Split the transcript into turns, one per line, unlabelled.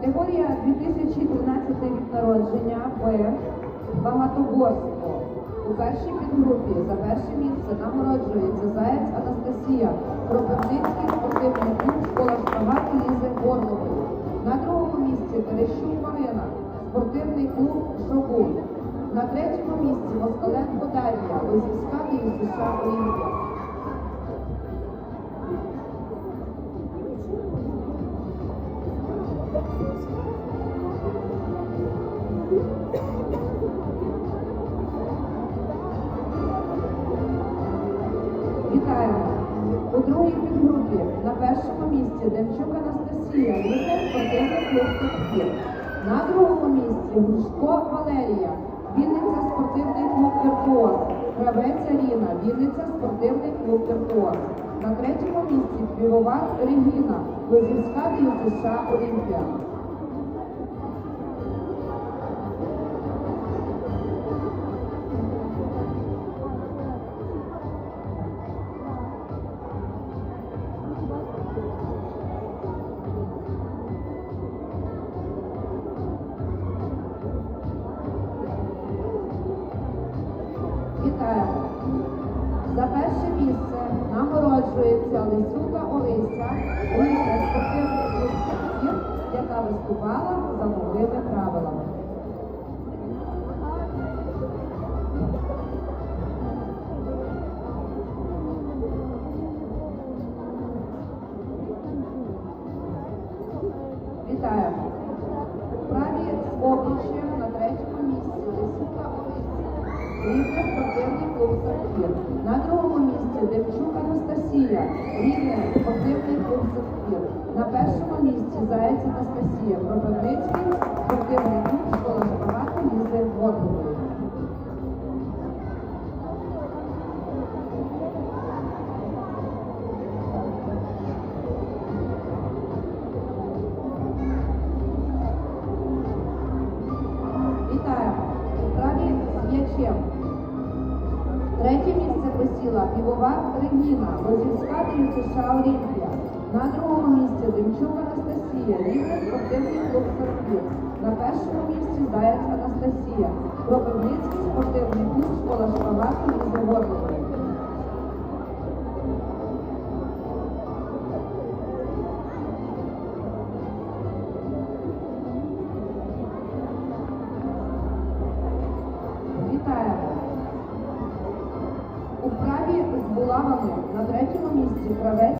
Категорія 2013 рік народження Б. Багатоборство. У першій підгрупі за перше місце нагороджується Заєць Анастасія, Кропивницький спортивний клуб школа шпагату Лізи Горлової. На другому місці Терещук Марина, спортивний клуб Шогун. На третьому місці Москаленко Дар'я, Лозівська США Олімпія. Вітаємо! У другій підгрупі на першому місці Демчук Анастасія, лідер спортивний клуб «Сапфір». На другому місці Гушко Валерія, Вінниця спортивний клуб Віртуоз, Гравець Аріна, Вінниця спортивний клуб Віртуоз. На третьому місці Півовар Регіна, Лозівська США Олімпія. За перше місце нагороджується Лисюка Олеся, лідер спортивний клуб яка виступала за новими правилами. Вітаємо! Праві з обличчям на третьому місці Лисюка Олеся, клуб На другому місці Демчук Анастасія, рідне спортивний клуб «Сапфір». На першому місці Заєць Анастасія, Кропивницький спортивний клуб школа шпагату Лізи Гордової. Вітаємо! Праві з. Третє місце посіла Півова Регіна, Лозівська США Олімпія. На другому місці Демчук Анастасія, рівне спортивний клуб «Сарків». На першому місці Заяць Анастасія, Кропивницький Праві на третьому місці гравець